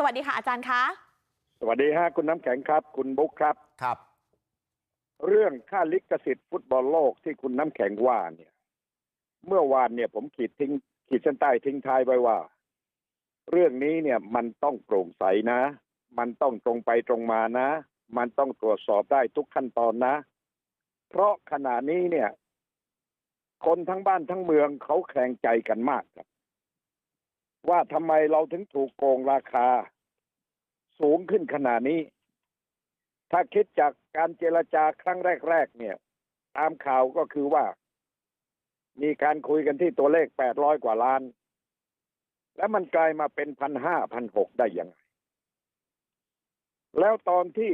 สวัสดีค่ะอาจารย์คะ สวัสดีฮะคุณน้ำแข็งครับ คุณบุ๊คครับครับ เรื่องค่าลิขสิทธิ์ฟุตบอลโลกที่คุณน้ำแข็งว่าเนี่ย เมื่อวานเนี่ยผมขีดทิ้ง ขีดเส้นใต้ทิ้งท้ายไว้ว่า เรื่องนี้เนี่ยมันต้องโปร่งใสนะ มันต้องตรงไปตรงมานะ มันต้องตรวจสอบได้ทุกขั้นตอนนะ เพราะขณะนี้เนี่ย คนทั้งบ้านทั้งเมืองเขาแข่งใจกันมากครับ ว่าทำไมเราถึงถูกโกงราคาสูงขึ้นขนาดนี้ถ้าคิดจากการเจรจาครั้งแรกๆเนี่ยตามข่าวก็คือว่ามีการคุยกันที่ตัวเลขแปดร้อยกว่าล้านแล้วมันกลายมาเป็นพันห้าพันหกได้ยังไงแล้วตอนที่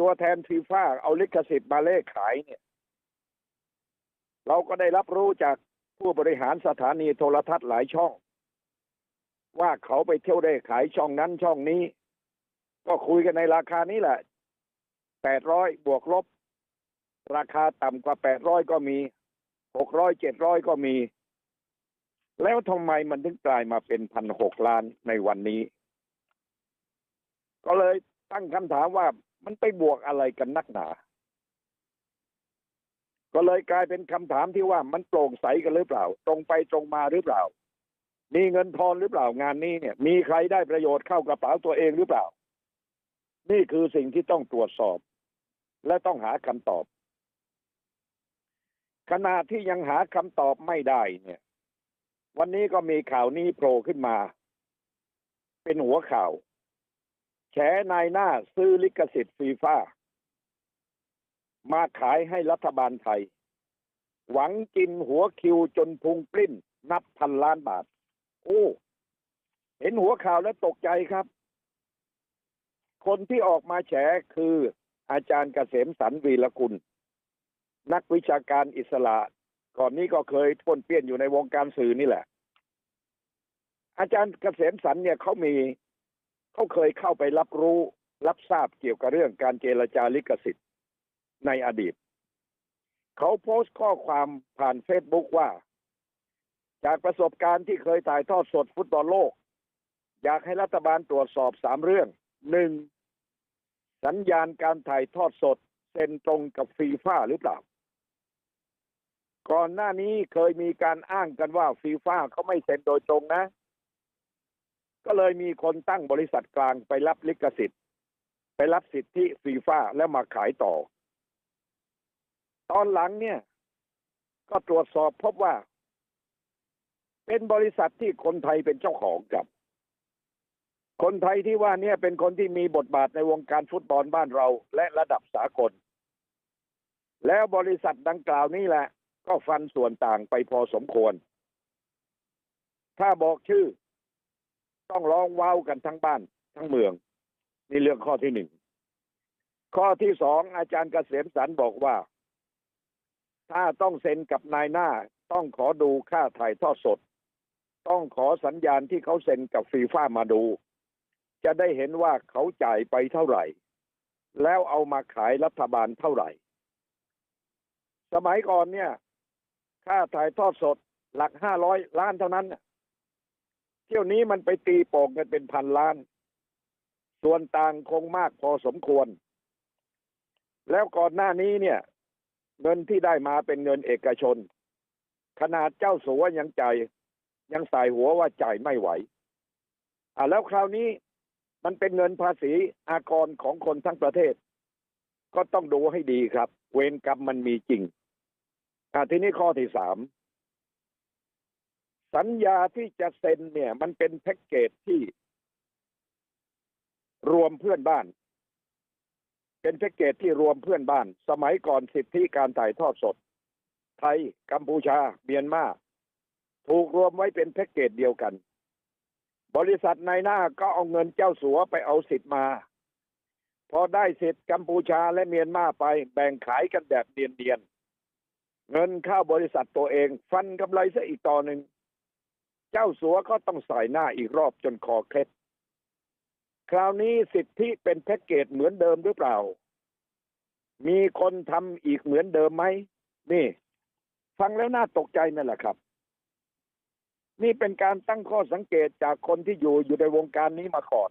ตัวแทนฟีฟ่าเอาลิขสิทธิ์มาเลขขายเนี่ยเราก็ได้รับรู้จากผู้บริหารสถานีโทรทัศน์หลายช่อง ว่าเขาไปเที่ยวได้ขายช่องนั้นช่องนี้ก็คุยกันในราคานี้แหละแปดร้อยบวกลบราคาต่ำกว่าแปดร้อยก็มีหกร้อยเจ็ดร้อยก็มีแล้วทำไมมันถึงกลายมาเป็นพันหกล้านในวันนี้ก็เลยตั้งคำถามว่ามันไปบวกอะไรกันนักหนา ก็เลยกลายเป็นคำถามที่ว่ามันโปร่งใสกันหรือเปล่า ตรงไปตรงมาหรือเปล่า มีเงินทอนหรือเปล่างานนี้เนี่ยมีใครได้ประโยชน์เข้ากระเป๋าตัวเองหรือเปล่านี่คือสิ่งที่ต้องตรวจสอบและต้องหาคำตอบขณะที่ยังหาคำตอบไม่ได้เนี่ยวันนี้ก็มีข่าวนี้โผล่ขึ้นมาเป็นหัวข่าวแฉนายหน้าซื้อลิขสิทธิ์ฟีฟ่ามาขายให้รัฐบาลไทย หวังกินหัวคิวจนพุงปลิ้นนับพันล้านบาท โอ้เห็นหัวข่าวแล้วตกใจครับคนที่ออกมาแฉคืออาจารย์เกษมสันวีรกุลนักวิชาการอิสระก่อนนี้ก็เคยพ่นเปี้ยนอยู่ในวงการสื่อนี่แหละอาจารย์เกษมสันเนี่ยเขามีเขาเคยเข้าไปรับรู้รับทราบเกี่ยวกับเรื่องการเจรจาลิขสิทธิ์ในอดีตเขาโพสต์ข้อความผ่านเฟซบุ๊กว่า จากประสบการณ์ที่เคยถ่ายทอดสดฟุตบอลโลกอยากให้รัฐบาลตรวจสอบสามเรื่องหนึ่งสัญญาณการถ่ายทอดสดเซ็นตรงกับฟีฟ่าหรือเปล่าก่อนหน้านี้เคยมีการอ้างกันว่าฟีฟ่าเขาไม่เซ็นโดยตรงนะ ก็เลยมีคนตั้งบริษัทกลางไปรับลิขสิทธิ์ ไปรับสิทธิฟีฟ่าแล้วมาขายต่อ ตอนหลังเนี่ย ก็ตรวจสอบพบว่า เป็นบริษัทที่คนไทยเป็นเจ้าของครับคนไทยที่ว่าเนี่ยเป็นคนที่มีบทบาทในวงการฟุตบอลบ้านเราและระดับสากลแล้วบริษัทดังกล่าวนี้แหละ ก็ฟันส่วนต่างไปพอสมควร ถ้าบอกชื่อ ต้องร้องว้าวกันทั้งบ้านทั้งเมืองนี่เรื่องข้อที่หนึ่งข้อที่สองอาจารย์เกษมสันบอกว่า ถ้าต้องเซ็นกับนายหน้าต้องขอดูค่าถ่ายทอดสด ต้องขอสัญญาณที่เขาเซ็นกับฟีฟ่ามาดูจะได้เห็นว่าเขาจ่ายไปเท่าไหร่แล้วเอามาขายรัฐบาลเท่าไหร่สมัยก่อนเนี่ยค่าถ่ายทอดสดหลักห้าร้อยล้านเท่านั้นเที่ยวนี้มันไปตีโป่งกันเป็นพันล้านส่วนต่างคงมากพอสมควรแล้วก่อนหน้านี้เนี่ยเงินที่ได้มาเป็นเงินเอกชนขนาดเจ้าสัวยังจ่าย ยังใส่หัวว่าจ่ายไม่ไหวอ่าแล้วคราวนี้มันเป็นเงินภาษีอากรของคนทั้งประเทศก็ต้องดูให้ดีครับ เวรกรรมมันมีจริงอ่าทีนี้ข้อที่สามสัญญาที่จะเซ็นเนี่ย มันเป็นแพ็กเกจที่ รวมเพื่อนบ้าน เป็นแพ็กเกจที่รวมเพื่อนบ้าน สมัยก่อนสิทธิการถ่ายทอดสด ไทย กัมพูชา เมียนมา ถูกรวมไว้เป็นแพ็กเกจเดียวกันบริษัทในหน้าก็เอาเงินเจ้าสัวไปเอาสิทธิ์มาพอได้สิทธิ์กัมพูชาและเมียนมาไปแบ่งขายกันแบบเนียนเงินเข้าบริษัทตัวเองฟันกำไรซะอีกต่อหนึ่งเจ้าสัวก็ต้องใส่หน้าอีกรอบจนคอเคล็ดคราวนี้สิทธิเป็นแพ็กเกจเหมือนเดิมหรือเปล่า มีคนทำอีกเหมือนเดิมไหมนี่ ฟังแล้วน่าตกใจนั่นแหละครับ นี่เป็นการตั้งข้อสังเกตจากคนที่อยู่อยู่ในวงการนี้มาก่อน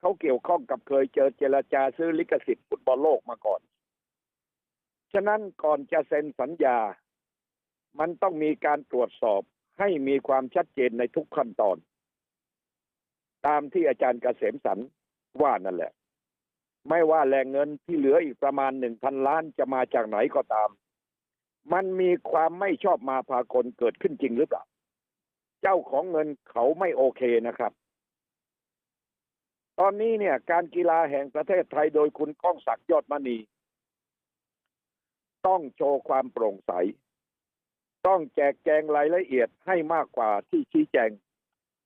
เขาเกี่ยวข้องกับเคยเจอเจรจาซื้อลิขสิทธิ์ฟุตบอลโลกมาก่อนฉะนั้นก่อนจะเซ็นสัญญามันต้องมีการตรวจสอบให้มีความชัดเจนในทุกขั้นตอน ตามที่อาจารย์เกษมสันว่านั่นแหละ ไม่ว่าแหล่งเงินที่เหลืออีกประมาณหนึ่งพันล้านจะมาจากไหนก็ตาม มันมีความไม่ชอบมาพากลเกิดขึ้นจริงหรือเปล่า เจ้าของเงินเขาไม่โอเคนะครับตอนนี้เนี่ยการกีฬาแห่งประเทศไทยโดยคุณก้องศักดิ์ยอดมณีต้องโชว์ความโปร่งใสต้องแจกแจงรายละเอียดให้มากกว่าที่ชี้แจง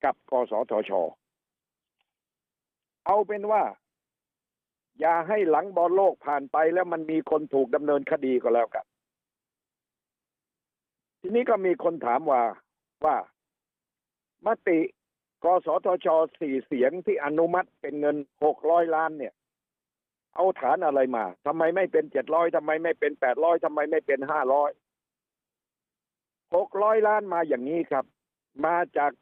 กับกสทช เอาเป็นว่า อย่าให้หลังบอลโลกผ่านไปแล้วมันมีคนถูกดำเนินคดีก็แล้วกัน ทีนี้ก็มีคนถามว่าว่า มติกสทชสี่เสียงที่อนุมัติเป็นเงินหกร้อยล้านเนี่ยเอาฐานอะไรมาทำไมไม่เป็นเจ็ดร้อยทำไมไม่เป็นแปดร้อยทำไมไม่เป็นห้าร้อยหกร้อยล้านมาอย่างนี้ครับมาจาก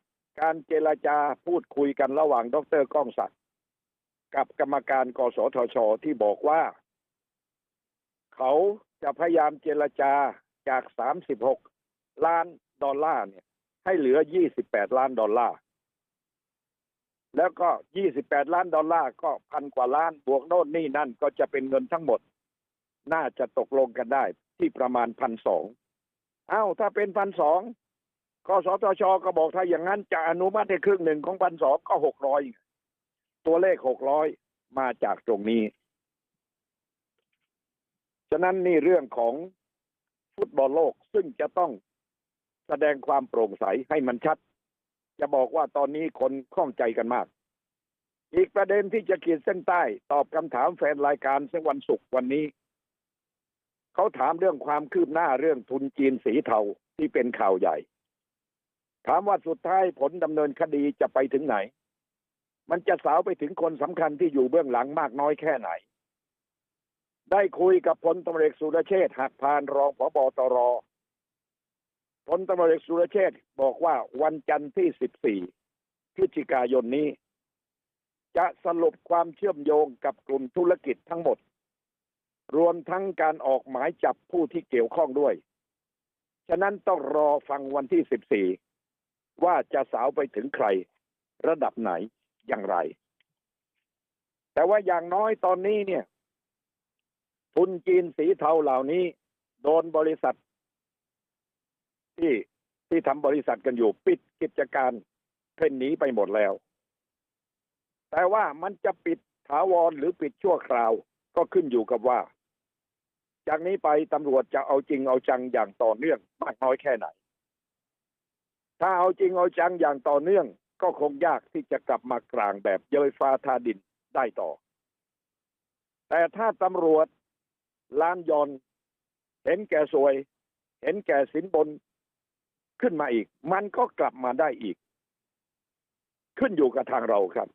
การเจรจาพูดคุยกันระหว่างดรก้องศักดิ์กับกรรมการกสทชที่บอกว่าเขาจะพยายามเจรจาจากสามสิบหกล้านดอลลาร์เนี่ย ให้เหลือยี่สิบแปดล้านดอลลาร์แล้วก็ยี่สิบแปดล้านดอลลาร์ก็พันกว่าล้านบวกโน่นนี่นั่นก็จะเป็นเงินทั้งหมดน่าจะตกลงกันได้ที่ประมาณพันสองเอ้าถ้าเป็นพันสองกสทชก็บอกถ้าอย่างนั้นจะอนุมัติให้ครึ่งหนึ่งของพันสองก็หกร้อยตัวเลขหกร้อยมาจากตรงนี้ฉะนั้นนี่เรื่องของฟุตบอลโลกซึ่งจะต้อง แสดงความโปร่งใสให้มันชัดจะบอกว่าตอนนี้คนข้องใจกันมากอีกประเด็นที่จะขีดเส้นใต้ตอบคำถามแฟนรายการซึ่งวันศุกร์วันนี้เขาถามเรื่องความคืบหน้าเรื่องทุนจีนสีเทาที่เป็นข่าวใหญ่ถามว่าสุดท้ายผลดำเนินคดีจะไปถึงไหน มันจะสาวไปถึงคนสำคัญที่อยู่เบื้องหลังมากน้อยแค่ไหน ได้คุยกับพลตำรวจสุรเชษฐ์หักพานรองผบตร พลตำรวจเอกสุรเชษบอกว่าวันจันทร์ที่14พฤศจิกายนนี้จะสรุปความเชื่อมโยงกับกลุ่มธุรกิจทั้งหมดรวมทั้งการออกหมายจับผู้ที่เกี่ยวข้องด้วยฉะนั้นต้องรอฟังวันที่14ว่าจะสาวไปถึงใครระดับไหนอย่างไร แต่ว่าอย่างน้อยตอนนี้เนี่ยทุนจีนสีเทาเหล่านี้โดนบริษัท ที่ที่ทำบริษัทกันอยู่ปิดกิจการเพ่นหนีไปหมดแล้วแต่ว่ามันจะปิดถาวรหรือปิดชั่วคราวก็ขึ้นอยู่กับว่าจากนี้ไปตำรวจจะเอาจริงเอาจังอย่างต่อเนื่องมากน้อยแค่ไหนถ้าเอาจริงเอาจังอย่างต่อเนื่องก็คงยากที่จะกลับมากลางแบบเย้ยฟ้าทาดินได้ต่อแต่ถ้าตำรวจล้านยอนเห็นแก่สวยเห็นแก่สินบน ขึ้นมาอีกมันก็กลับมาได้อีกขึ้นอยู่กับทางเราครับ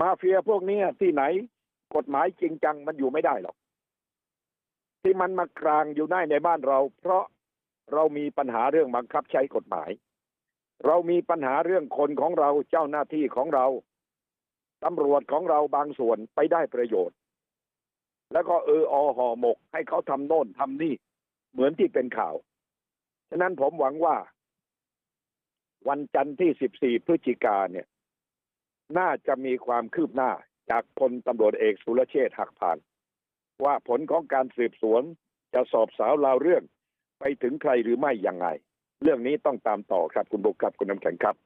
มาเฟียพวกนี้ที่ไหนกฎหมายจริงจังมันอยู่ไม่ได้หรอกที่มันมากลางอยู่ได้ในบ้านเรา เพราะเรามีปัญหาเรื่องบังคับใช้กฎหมาย เรามีปัญหาเรื่องคนของเราเจ้าหน้าที่ของเราตำรวจของเราบางส่วนไปได้ประโยชน์ แล้วก็เอออห่อหมก ให้เขาทำโน่นทำนี่ เหมือนที่เป็นข่าว ฉะนั้นผมหวังว่าวันจันทร์ที่14พฤศจิกาเนี่ยน่าจะมีความคืบหน้าจากพลตำรวจเอกสุรเชษฐ์หักผ่านว่าผลของการสืบสวนจะสอบสาวราวเรื่องไปถึงใครหรือไม่ยังไงเรื่องนี้ต้องตามต่อครับคุณบุกครับคุณน้ำแข็งครับ